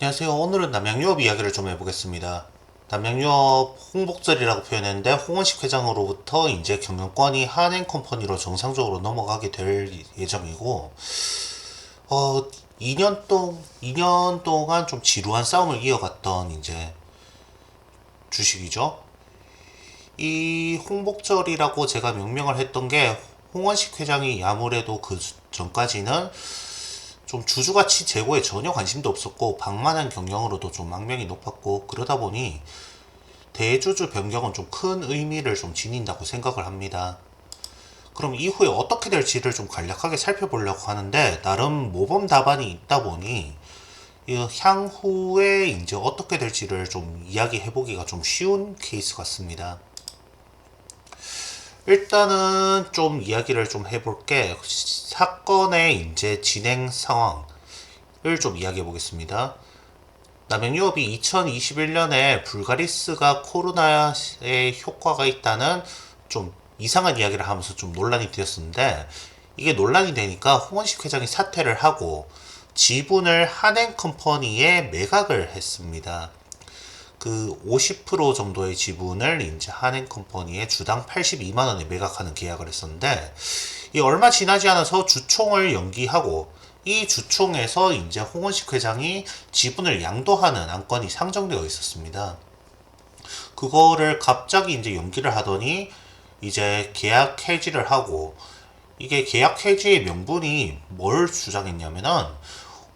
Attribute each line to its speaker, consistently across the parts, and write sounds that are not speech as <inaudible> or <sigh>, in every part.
Speaker 1: 안녕하세요. 오늘은 남양유업 이야기를 좀 해보겠습니다. 남양유업 홍복절이라고 표현했는데 홍원식 회장으로부터 이제 경영권이 한행컴퍼니로 정상적으로 넘어가게 될 예정이고 어 2년 동 2년 동안 좀 지루한 싸움을 이어갔던 이제 주식이죠. 이 홍복절이라고 제가 명명을 했던 게 홍원식 회장이 아무래도 그 전까지는 좀 주주가치 제고에 전혀 관심도 없었고 방만한 경영으로도 좀 악명이 높았고 그러다 보니 대주주 변경은 좀 큰 의미를 좀 지닌다고 생각을 합니다. 그럼 이후에 어떻게 될지를 좀 간략하게 살펴보려고 하는데 나름 모범 답안이 있다 보니 이 향후에 이제 어떻게 될지를 좀 이야기해 보기가 좀 쉬운 케이스 같습니다. 일단은 좀 이야기를 좀 해볼게. 사건의 이제 진행 상황을 좀 이야기해 보겠습니다. 남양유업이 2021년에 불가리스가 코로나에 효과가 있다는 좀 이상한 이야기를 하면서 좀 논란이 되었었는데 이게 논란이 되니까 홍원식 회장이 사퇴를 하고 지분을 한행 컴퍼니에 매각을 했습니다. 그 50% 정도의 지분을 이제 한행컴퍼니에 주당 82만 원에 매각하는 계약을 했었는데 이 얼마 지나지 않아서 주총을 연기하고 이 주총에서 이제 홍원식 회장이 지분을 양도하는 안건이 상정되어 있었습니다. 그거를 갑자기 이제 연기를 하더니 이제 계약 해지를 하고 이게 계약 해지의 명분이 뭘 주장했냐면은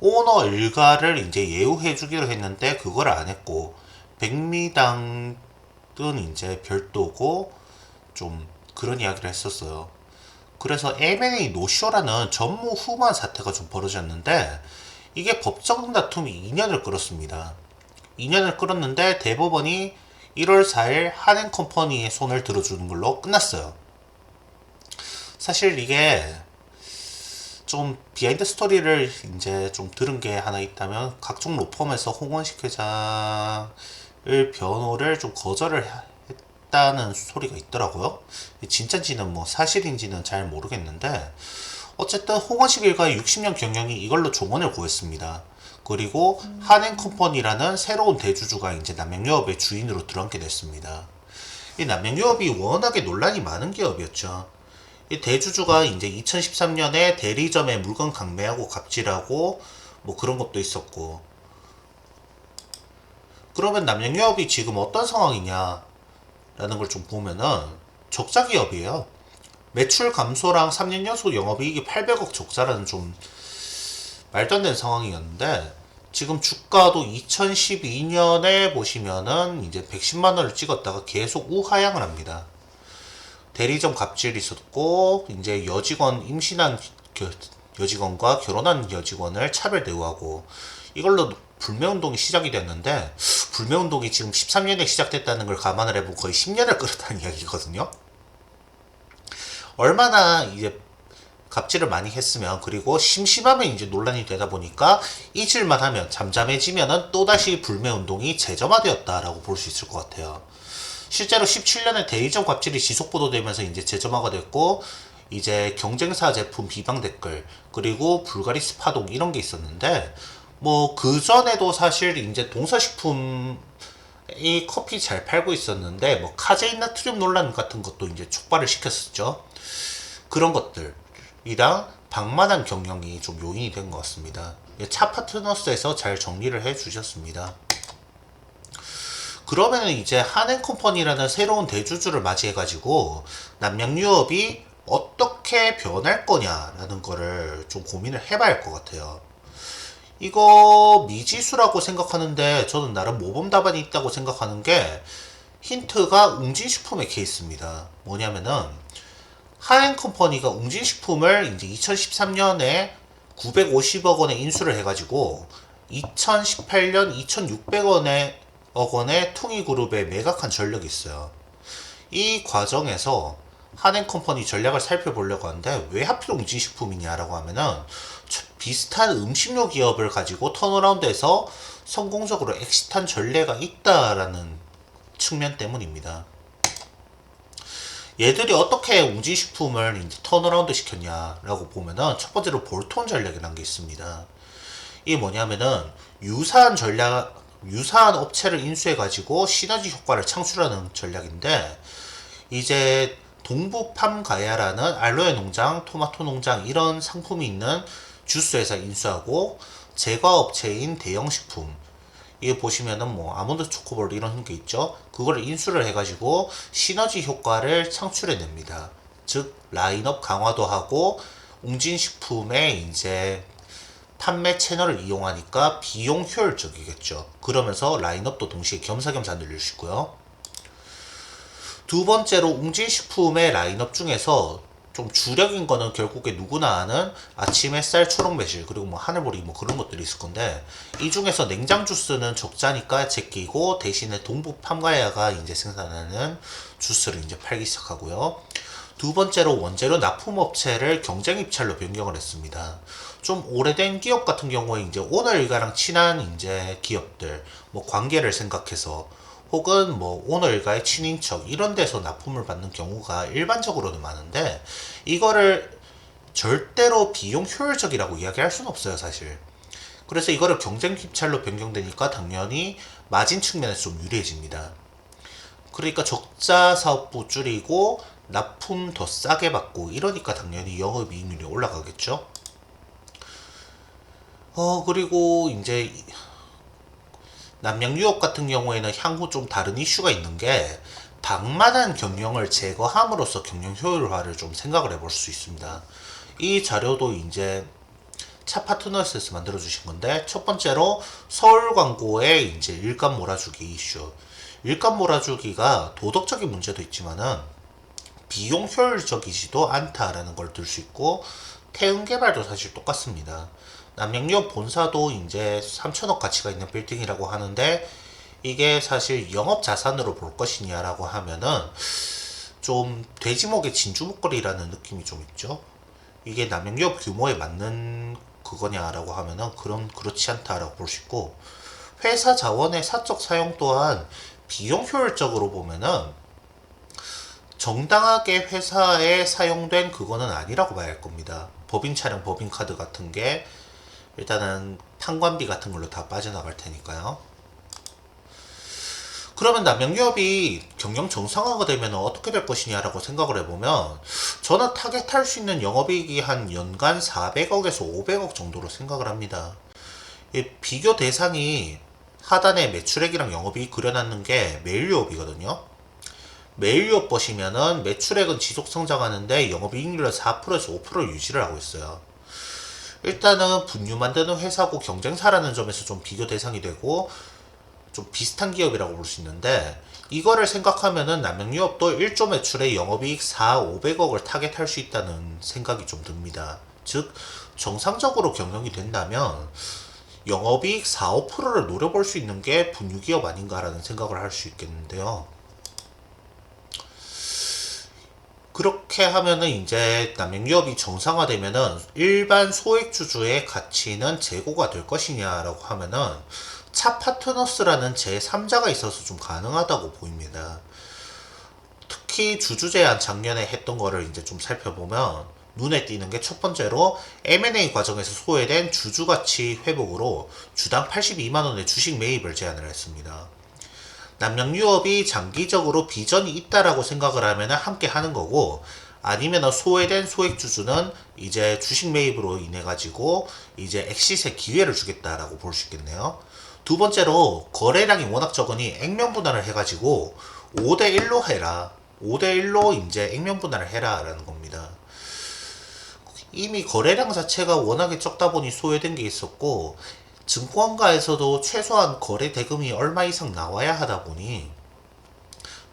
Speaker 1: 오너 일가를 이제 예우해 주기로 했는데 그걸 안 했고 백미당은 이제 별도고 좀 그런 이야기를 했었어요. 그래서 M&A 노쇼라는 전무후무한 사태가 좀 벌어졌는데 이게 법적 다툼이 2년을 끌었습니다. 2년을 끌었는데 대법원이 1월 4일 한행컴퍼니의 손을 들어주는 걸로 끝났어요. 사실 이게 좀 비하인드 스토리를 이제 좀 들은 게 하나 있다면 각종 로펌에서 홍원식 회장을 변호를 좀 거절을 했다는 소리가 있더라고요. 진짜인지는 뭐 사실인지는 잘 모르겠는데 어쨌든 홍원식 일가의 60년 경영이 이걸로 종언을 구했습니다. 그리고 한행컴퍼니라는 새로운 대주주가 이제 남양유업의 주인으로 들어앉게 됐습니다. 이 남양유업이 워낙에 논란이 많은 기업이었죠. 이 대주주가 이제 2013년에 대리점에 물건 강매하고 갑질하고 뭐 그런 것도 있었고 그러면 남양유업이 지금 어떤 상황이냐라는 걸 좀 보면은 적자 기업이에요. 매출 감소랑 3년 연속 영업이익이 800억 적자라는 좀 말도 안 되는 상황이었는데 지금 주가도 2012년에 보시면은 이제 110만 원을 찍었다가 계속 우하향을 합니다. 대리점 갑질이 있었고 이제 여직원 임신한 겨- 여직원과 결혼한 여직원을 차별 대우하고 이걸로 불매운동이 시작이 됐는데 불매운동이 지금 13년에 시작됐다는 걸 감안을 해보면 거의 10년을 끌었다는 <laughs> 이야기거든요. 얼마나 이제 갑질을 많이 했으면 그리고 심심하면 이제 논란이 되다 보니까 잊을만 하면 잠잠해지면은 또다시 불매운동이 재점화되었다라고 볼 수 있을 것 같아요. 실제로 17년에 대리점 갑질이 지속 보도되면서 이제 재점화가 됐고 이제 경쟁사 제품 비방 댓글 그리고 불가리 스 파동 이런 게 있었는데 뭐 그 전에도 사실 이제 동서식품 이 커피 잘 팔고 있었는데 뭐 카제인 나트륨 논란 같은 것도 이제 촉발을 시켰었죠. 그런 것들이랑 방만한 경영이 좀 요인이 된 것 같습니다. 예, 차 파트너스에서 잘 정리를 해 주셨습니다. 그러면 이제 한행 컴퍼니라는 새로운 대주주를 맞이해 가지고 남양 유업이 어떻게 변할 거냐라는 거를 좀 고민을 해봐야 할 것 같아요. 이거 미지수라고 생각하는데 저는 나름 모범 답안이 있다고 생각하는 게 힌트가 웅진식품의 케이스입니다. 뭐냐면은 하행컴퍼니가 웅진식품을 이제 2013년에 950억 원에 인수를 해가지고 2018년 2,600원에 억 원의 통이그룹에 매각한 전력이 있어요. 이 과정에서 한행컴퍼니 전략을 살펴보려고 하는데 왜 하필 웅진식품이냐라고 하면은 저- 비슷한 음식료 기업을 가지고 턴어라운드해서 성공적으로 엑시트한 전례가 있다라는 측면 때문입니다. 얘들이 어떻게 웅진식품을 이제 턴어라운드 시켰냐라고 보면은 첫 번째로 볼톤 전략이라는 게 있습니다. 이게 뭐냐면은 유사한 전략, 유사한 업체를 인수해가지고 시너지 효과를 창출하는 전략인데 이제 동부팜 가야라는 알로에 농장, 토마토 농장 이런 상품이 있는 주스 회사 인수하고 제과 업체인 대형식품 이게 보시면은 뭐 아몬드 초코볼 이런 게 있죠. 그거를 인수를 해가지고 시너지 효과를 창출해냅니다. 즉 라인업 강화도 하고 웅진식품의 이제 판매 채널을 이용하니까 비용 효율적이겠죠. 그러면서 라인업도 동시에 겸사겸사 늘릴 수 있고요. 두 번째로 웅진식품의 라인업 중에서 좀 주력인 거는 결국에 누구나 아는 아침 햇살 초록 매실 그리고 뭐 하늘보리 뭐 그런 것들이 있을 건데 이 중에서 냉장 주스는 적자니까 제끼고 대신에 동부 팜가야가 이제 생산하는 주스를 이제 팔기 시작하고요. 두 번째로 원재료 납품업체를 경쟁 입찰로 변경을 했습니다. 좀 오래된 기업 같은 경우에 이제 오너 일가랑 친한 이제 기업들 뭐 관계를 생각해서 혹은 뭐 오너 일가의 친인척 이런 데서 납품을 받는 경우가 일반적으로는 많은데 이거를 절대로 비용 효율적이라고 이야기할 수는 없어요 사실. 그래서 이거를 경쟁 입찰로 변경되니까 당연히 마진 측면에서 좀 유리해집니다. 그러니까 적자 사업부 줄이고 납품 더 싸게 받고 이러니까 당연히 영업이익률이 올라가겠죠? 어 그리고 이제 남양 유업 같은 경우에는 향후 좀 다른 이슈가 있는 게 방만한 경영을 제거함으로써 경영 효율화를 좀 생각을 해볼 수 있습니다. 이 자료도 이제 차 파트너스에서 만들어 주신 건데 첫 번째로 서울 광고의 이제 일감 몰아주기 이슈. 일감 몰아주기가 도덕적인 문제도 있지만은 비용 효율적이지도 않다라는 걸 들 수 있고 태응 개발도 사실 똑같습니다. 남양유업 본사도 이제 3천억 가치가 있는 빌딩이라고 하는데 이게 사실 영업 자산으로 볼 것이냐라고 하면은 좀 돼지목의 진주 목걸이라는 느낌이 좀 있죠. 이게 남양유업 규모에 맞는 그거냐라고 하면은 그런 그렇지 않다라고 볼 수 있고 회사 자원의 사적 사용 또한 비용 효율적으로 보면은 정당하게 회사에 사용된 그거는 아니라고 봐야 할 겁니다. 법인 차량, 법인 카드 같은 게 일단은 판관비 같은 걸로 다 빠져나갈 테니까요. 그러면 남양유업이 경영 정상화가 되면 어떻게 될 것이냐라고 생각을 해보면 저는 타겟할 수 있는 영업이익이 한 연간 400억에서 500억 정도로 생각을 합니다. 이 비교 대상이 하단에 매출액이랑 영업이익 그려놨는 게 매일유업이거든요. 매일유업 보시면은 매출액은 지속 성장하는데 영업이익률은 4%에서 5%를 유지를 하고 있어요. 일단은 분유 만드는 회사고 경쟁사라는 점에서 좀 비교 대상이 되고 좀 비슷한 기업이라고 볼 수 있는데 이거를 생각하면은 남양유업도 1조 매출에 영업이익 4, 500억을 타겟할 수 있다는 생각이 좀 듭니다. 즉 정상적으로 경영이 된다면 영업이익 4, 5%를 노려볼 수 있는 게 분유기업 아닌가라는 생각을 할 수 있겠는데요. 그렇게 하면은 이제 남양유업이 정상화되면은 일반 소액주주의 가치는 재고가 될 것이냐라고 하면은 차 파트너스라는 제3자가 있어서 좀 가능하다고 보입니다. 특히 주주 제한 작년에 했던 거를 이제 좀 살펴보면 눈에 띄는 게 첫 번째로 M&A 과정에서 소외된 주주 가치 회복으로 주당 82만 원의 주식 매입을 제안을 했습니다. 남양 유업이 장기적으로 비전이 있다라고 생각을 하면 함께 하는 거고 아니면 소외된 소액 주주는 이제 주식 매입으로 인해 가지고 이제 엑시스의 기회를 주겠다라고 볼 수 있겠네요. 두 번째로 거래량이 워낙 적으니 액면 분할을 해가지고 5대 1로 해라. 5대 1로 이제 액면 분할을 해라라는 겁니다. 이미 거래량 자체가 워낙에 적다 보니 소외된 게 있었고 증권가에서도 최소한 거래 대금이 얼마 이상 나와야 하다 보니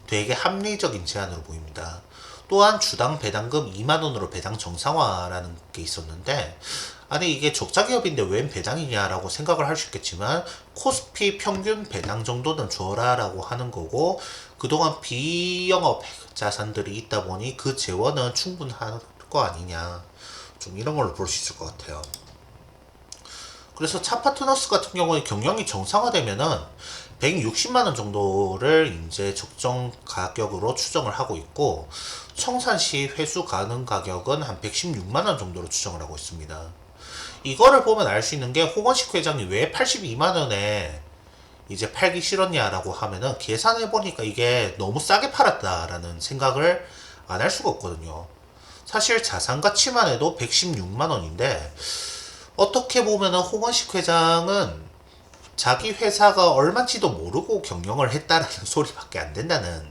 Speaker 1: 되게 합리적인 제안으로 보입니다. 또한 주당 배당금 2만원으로 배당 정상화라는 게 있었는데 아니 이게 적자 기업인데 웬 배당이냐라고 생각을 할 수 있겠지만 코스피 평균 배당 정도는 줘라라고 하는 거고 그동안 비영업 자산들이 있다 보니 그 재원은 충분할 거 아니냐 좀 이런 걸로 볼 수 있을 것 같아요. 그래서 차 파트너스 같은 경우에 경영이 정상화되면은 160만원 정도를 이제 적정 가격으로 추정을 하고 있고 청산시 회수 가능 가격은 한 116만원 정도로 추정을 하고 있습니다. 이거를 보면 알 수 있는 게 홍원식 회장이 왜 82만 원에 이제 팔기 싫었냐라고 하면은 계산해 보니까 이게 너무 싸게 팔았다라는 생각을 안 할 수가 없거든요. 사실 자산 가치만 해도 116만 원인데 어떻게 보면은 홍원식 회장은 자기 회사가 얼마인지도 모르고 경영을 했다라는 <laughs> 소리밖에 안 된다는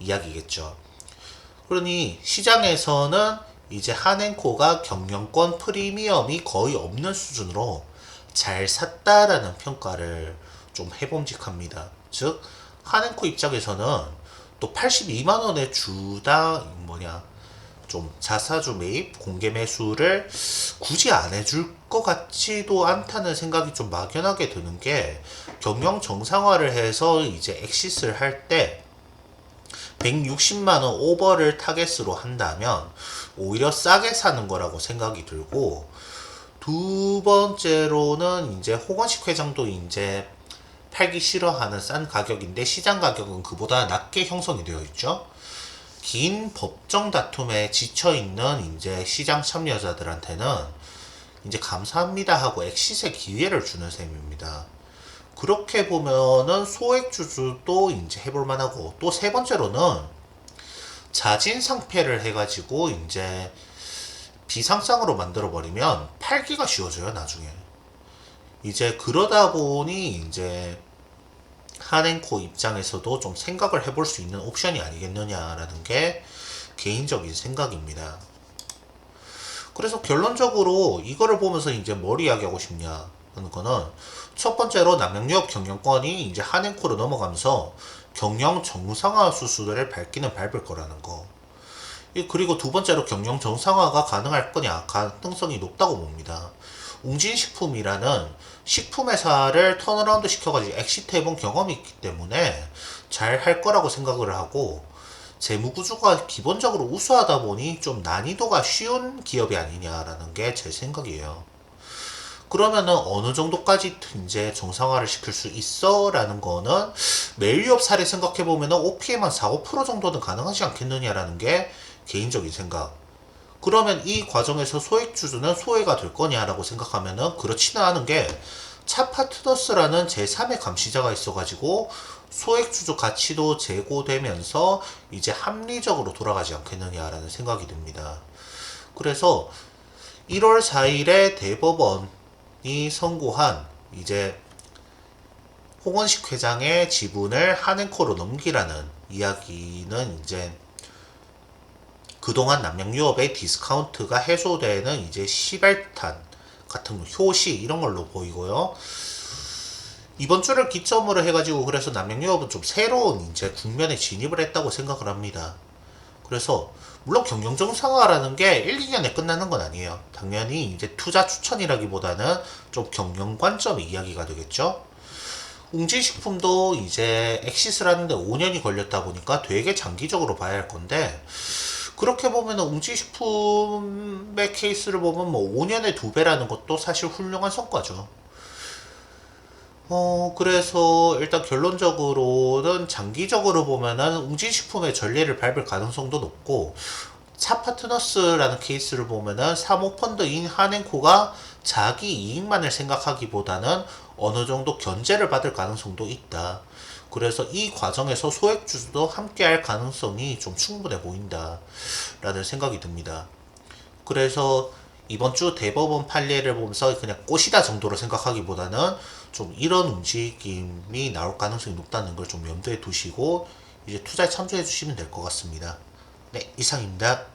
Speaker 1: 이야기겠죠. 그러니 시장에서는 이제 한행코가 경영권 프리미엄이 거의 없는 수준으로 잘 샀다라는 평가를 좀 해봄직합니다. 즉 한행코 입장에서는 또 82만 원의 주당 뭐냐 좀 자사주 매입 공개 매수를 굳이 안 해줄 것 같지도 않다는 생각이 좀 막연하게 드는 게 경영 정상화를 해서 이제 엑시스를 할 때 160만 원 오버를 타겟으로 한다면 오히려 싸게 사는 거라고 생각이 들고 두 번째로는 이제 호건식 회장도 이제 팔기 싫어하는 싼 가격인데 시장 가격은 그보다 낮게 형성이 되어 있죠. 긴 법정 다툼에 지쳐 있는 이제 시장 참여자들한테는 이제 감사합니다 하고 엑시스의 기회를 주는 셈입니다. 그렇게 보면은 소액 주주도 이제 해볼 만하고 또 세 번째로는 자진 상패를 해가지고 이제 비상장으로 만들어 버리면 팔기가 쉬워져요 나중에 이제 그러다 보니 이제 한행코 입장에서도 좀 생각을 해볼 수 있는 옵션이 아니겠느냐라는 게 개인적인 생각입니다. 그래서 결론적으로 이거를 보면서 이제 뭘 이야기하고 싶냐 하는 거는 첫 번째로 남양유업 경영권이 이제 한행코로 넘어가면서 경영 정상화 수순을 밟기는 밟을 거라는 거. 이- 그리고 두 번째로 경영 정상화가 가능할 거냐 가능성이 높다고 봅니다. 웅진식품이라는 식품회사를 턴어라운드 시켜가지고 엑시트 해본 경험이 있기 때문에 잘 할 거라고 생각을 하고 재무구조가 기본적으로 우수하다 보니 좀 난이도가 쉬운 기업이 아니냐라는 게 제 생각이에요. 그러면은 어느 정도까지 이제 정상화를 시킬 수 있어? 라는 거는 메일유업 사례 생각해 보면은 OPM 한 4, 5% 정도는 가능하지 않겠느냐라는 게 개인적인 생각. 그러면 이 과정에서 소액 주주는 소외가 될 거냐라고 생각하면은 그렇지는 않은 게 차 파트너스라는 제3의 감시자가 있어가지고 소액 주주 가치도 제고되면서 이제 합리적으로 돌아가지 않겠느냐라는 생각이 듭니다. 그래서 1월 4일에 대법원이 선고한 이제 홍원식 회장의 지분을 한행코로 넘기라는 이야기는 이제 그동안 남양 유업의 디스카운트가 해소되는 이제 시발탄 같은 거, 효시 이런 걸로 보이고요. 이번 주를 기점으로 해가지고 그래서 남양 유업은 좀 새로운 이제 국면에 진입을 했다고 생각을 합니다. 그래서 물론 경영 정상화라는 게 1, 2년에 끝나는 건 아니에요. 당연히 이제 투자 추천이라기보다는 좀 경영 관점의 이야기가 되겠죠. 웅진식품도 이제 엑시스를 하는데 5년이 걸렸다 보니까 되게 장기적으로 봐야 할 건데 그렇게 보면 웅진식품의 케이스를 보면 뭐 5년에 두 배라는 것도 사실 훌륭한 성과죠. 어, 그래서 일단 결론적으로는 장기적으로 보면은 웅진식품의 전례를 밟을 가능성도 높고 차 파트너스라는 케이스를 보면은 사모펀드인 한행코가 자기 이익만을 생각하기보다는 어느 정도 견제를 받을 가능성도 있다. 그래서 이 과정에서 소액 주주도 함께 할 가능성이 좀 충분해 보인다. 라는 생각이 듭니다. 그래서 이번 주 대법원 판례를 보면서 그냥 꽃이다 정도로 생각하기보다는 좀 이런 움직임이 나올 가능성이 높다는 걸 좀 염두에 두시고 이제 투자에 참조해 주시면 될 것 같습니다. 네, 이상입니다.